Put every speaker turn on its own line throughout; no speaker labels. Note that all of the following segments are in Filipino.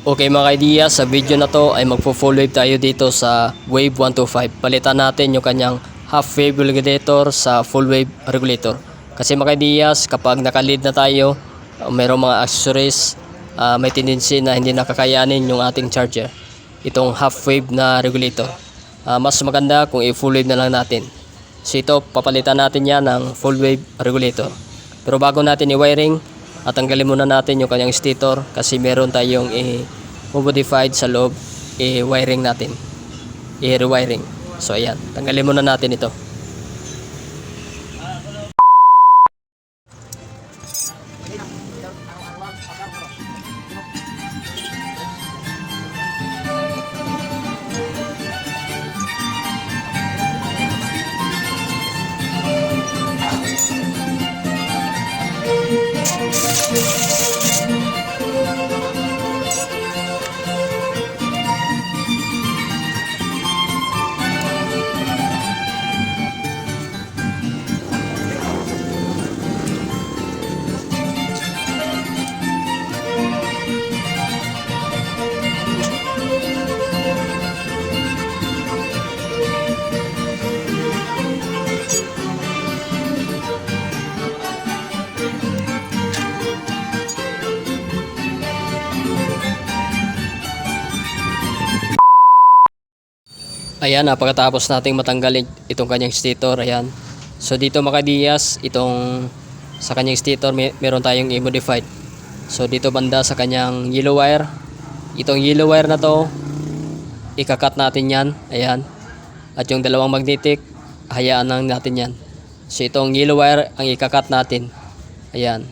Okay mga idea, sa video na to ay magpo full wave tayo dito sa Wave 125. Palitan natin yung kanyang half wave regulator sa full wave regulator. Kasi mga ideas, kapag nakalid na tayo, uh, mayroong mga accessories, uh, may tendency na hindi nakakayanin yung ating charger. Itong half wave na regulator. Uh, mas maganda kung i-full wave na lang natin. So ito, papalitan natin yan ng full wave regulator. Pero bago natin i-wiring, at tanggalin muna natin yung kanyang stator kasi meron tayong i-modified sa loob i-wiring natin. I-rewiring. So ayan, tanggalin muna natin ito. Thank you. Ayan, na pagkatapos nating matanggalin itong kanyang stator, ayan. So dito mga Diaz, itong sa kanyang stator may, meron tayong i-modified. So dito banda sa kanyang yellow wire, itong yellow wire na to, ikakat natin yan, ayan. At yung dalawang magnetic, hayaan lang natin yan. So itong yellow wire ang ikakat natin, ayan.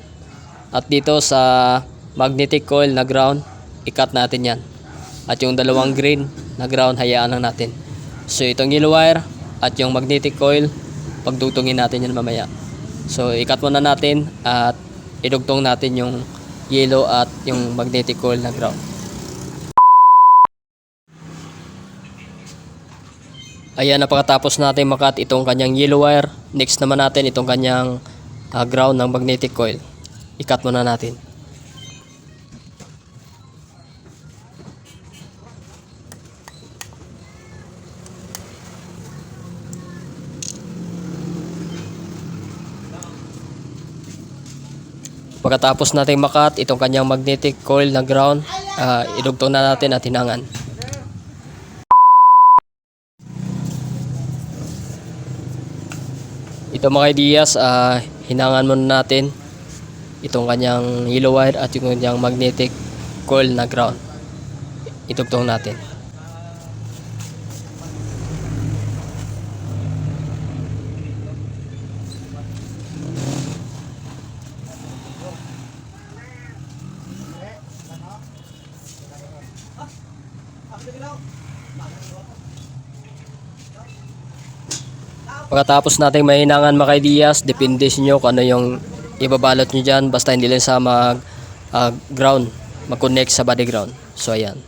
At dito sa magnetic coil na ground, ikat natin yan. At yung dalawang green na ground, hayaan lang natin. So itong yellow wire at yung magnetic coil, pagdugtungin natin yan mamaya. So ikat muna natin at idugtong natin yung yellow at yung magnetic coil na ground. Ayan, napakatapos natin makat itong kanyang yellow wire. Next naman natin itong kanyang ah, ground ng magnetic coil. Ikat muna natin. Pagkatapos natin makat itong kanyang magnetic coil na ground, ah, idugtong na natin at hinangan. Ito mga ideas, ah, hinangan muna natin itong kanyang yellow wire at yung kanyang magnetic coil na ground. Itugtong natin. Pagkatapos natin mahinangan mga ideas, depende sa inyo kung ano yung ibabalot nyo dyan. Basta hindi lang sa mag ah, ground, mag-connect sa body ground. So ayan.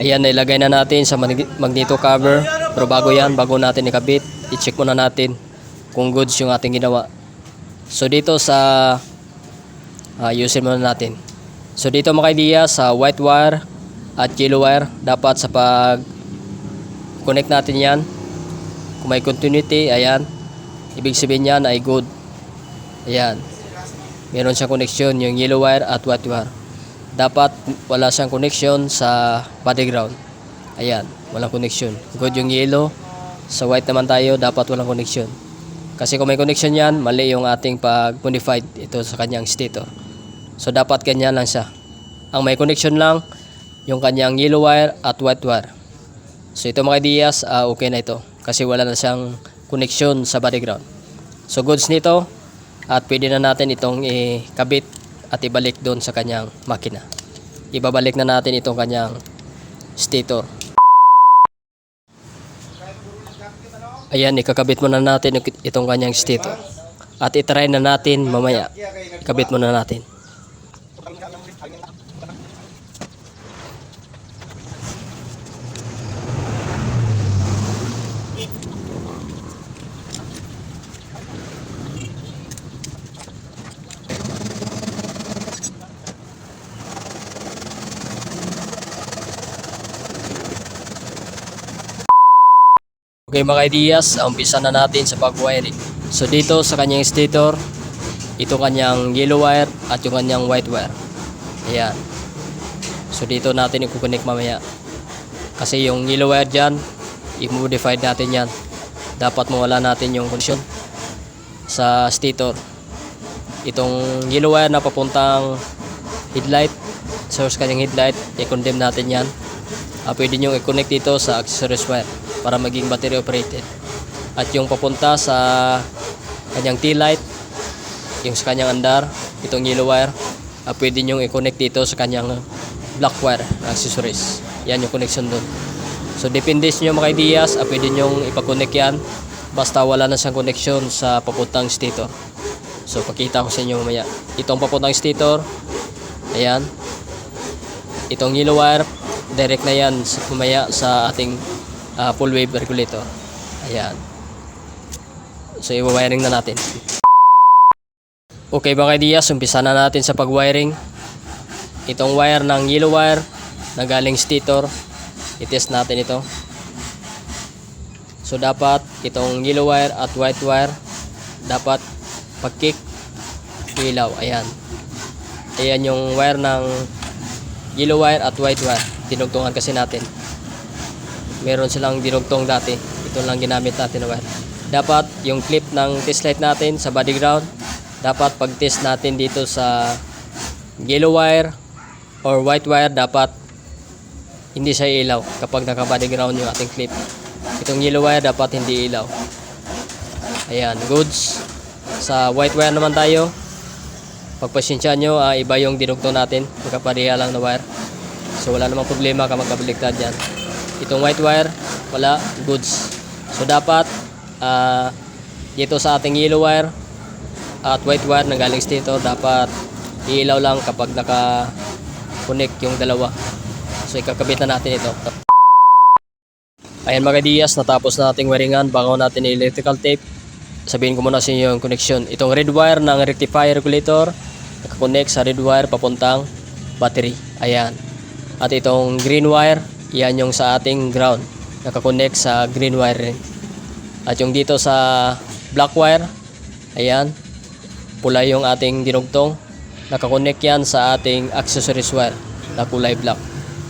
Ayan, nailagay na natin sa mag- magneto cover. Pero bago yan, bago natin ikabit, i-check muna natin kung goods yung ating ginawa. So dito sa uh, ayusin muna natin. So dito mga idea sa white wire at yellow wire dapat sa pag connect natin yan. Kung may continuity ayan. Ibig sabihin yan ay good. Ayan. Meron siyang connection yung yellow wire at white wire. Dapat wala siyang connection sa body ground ayan walang connection. Good yung yellow. Sa white naman tayo dapat walang connection. Kasi kung may connection yan mali yung ating pag modified ito sa kanyang stator so dapat ganyan lang siya ang may connection lang yung kanyang yellow wire at white wire So ito mga ideas, ah, okay na ito. Kasi wala na siyang connection sa body ground. So goods nito at pwede na natin itong ikabit at ibalik doon sa kanyang makina. Ibabalik na natin itong kanyang stator. Ayan, ikakabit muna natin itong kanyang stator. At itry na natin mamaya. Ikabit muna natin. Okay mga ideas, umpisa na natin sa pag-wiring. So dito sa kanyang stator, ito kanyang yellow wire at yung kanyang white wire. Ayan. So dito natin i-connect mamaya. Kasi yung yellow wire dyan, i-modify natin yan. Dapat mawala natin yung connection sa stator. Itong yellow wire na papuntang headlight, source kanyang headlight, i-condemn natin yan. Ah, pwede nyo i-connect dito sa accessories wire para maging battery operated. At yung papunta sa kanyang tail light, yung sa kanyang andar, itong yellow wire, ah, pwede nyo i-connect dito sa kanyang black wire accessories. Yan yung connection doon. So depende sa inyo mga ideas, ah, pwede nyo ipag-connect yan basta wala na siyang connection sa papuntang stator. So pakita ko sa inyo mamaya. Itong papuntang stator, ayan. Itong yellow wire, direct na yan sa mamaya sa ating ah, full wave regulator. Ayan. So i-wiring na natin. Okay mga ideas, umpisa na natin sa pag-wiring. Itong wire ng yellow wire na galing stator, itest natin ito. So dapat itong yellow wire at white wire dapat pag-kick ilaw. Ayan. Ayan yung wire ng yellow wire at white wire. Dinugtungan kasi natin. Meron silang dinugtong dati. Ito lang ginamit natin na wire. Dapat yung clip ng test light natin sa body ground, dapat pag-test natin dito sa yellow wire or white wire, dapat hindi siya ilaw kapag naka-body ground yung ating clip. Itong yellow wire dapat hindi ilaw. Ayan, goods. Sa white wire naman tayo. Pagpasensya nyo, ah, iba yung dinugtong natin. Magkapariha lang na wire. So wala namang problema ka magkabaliktad yan. Itong white wire, wala, goods. So dapat, ah, dito sa ating yellow wire at white wire na galing stator, dapat iilaw lang kapag naka-connect yung dalawa. So ikakabit na natin ito. Ayan mga dias, natapos na nating wiringan bago natin electrical tape. Sabihin ko muna sa inyo yung connection. Itong red wire ng rectifier regulator, nakakonect sa red wire papuntang battery. Ayan. At itong green wire, yan yung sa ating ground. Nakakonect sa green wire rin. At yung dito sa black wire, ayan, pula yung ating dinugtong. Nakakonect yan sa ating accessories wire na kulay black.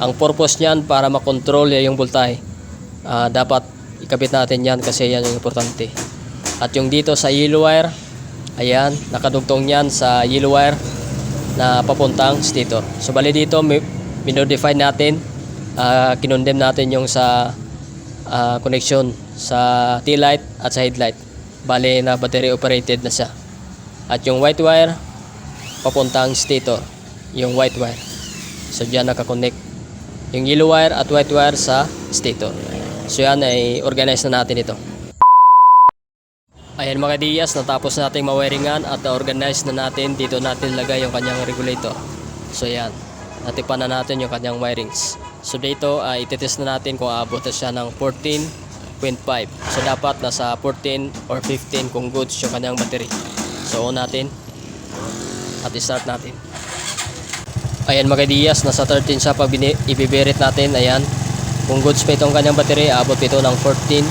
Ang purpose niyan para makontrol yung voltahe. Ah, dapat ikabit natin yan kasi yan yung importante. At yung dito sa yellow wire, ayan, nakadugtong yan sa yellow wire na papuntang stator. So bali dito, mi- minodify natin, ah, kinondem natin yung sa ah, connection sa tail light at sa headlight. Bali na battery operated na siya. At yung white wire, papuntang stator, yung white wire. So diyan nakakonect yung yellow wire at white wire sa stator. So yan ay organize na natin ito. Ayan mga dias, natapos nating mawiringan at na-organize na natin. Dito natin lagay yung kanyang regulator. So yan, natipan na natin yung kanyang wirings. So dito ay ititest na natin kung aabot na siya ng 14.5. So dapat nasa 14 or 15 kung goods yung kanyang battery. So natin at start natin. Ayan mga dias, nasa 13 siya pag ibibirit natin. Ayan, kung goods pa itong kanyang battery, abot ito ng 14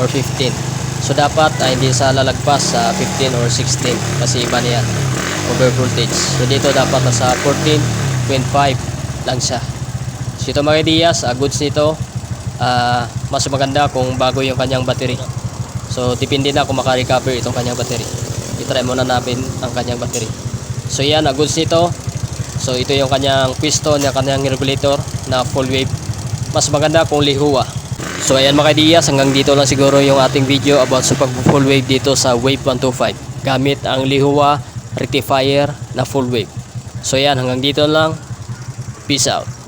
or 15. So dapat ay hindi sa lalagpas sa 15 or 16 kasi iba na. Over voltage. So dito dapat nasa 14.5 lang siya. So ito mga ideas, ah, goods nito, ah, mas maganda kung bago yung kanyang battery. So depende na kung makarecover itong kanyang battery. I-try muna natin ang kanyang battery. So yan, ang goods nito. So ito yung kanyang piston, yung kanyang regulator na full wave. Mas maganda kung lihua. So ayan mga ideas, hanggang dito lang siguro yung ating video about sa pag full wave dito sa Wave 125 gamit ang lihua rectifier na full wave. So ayan, hanggang dito lang. Peace out.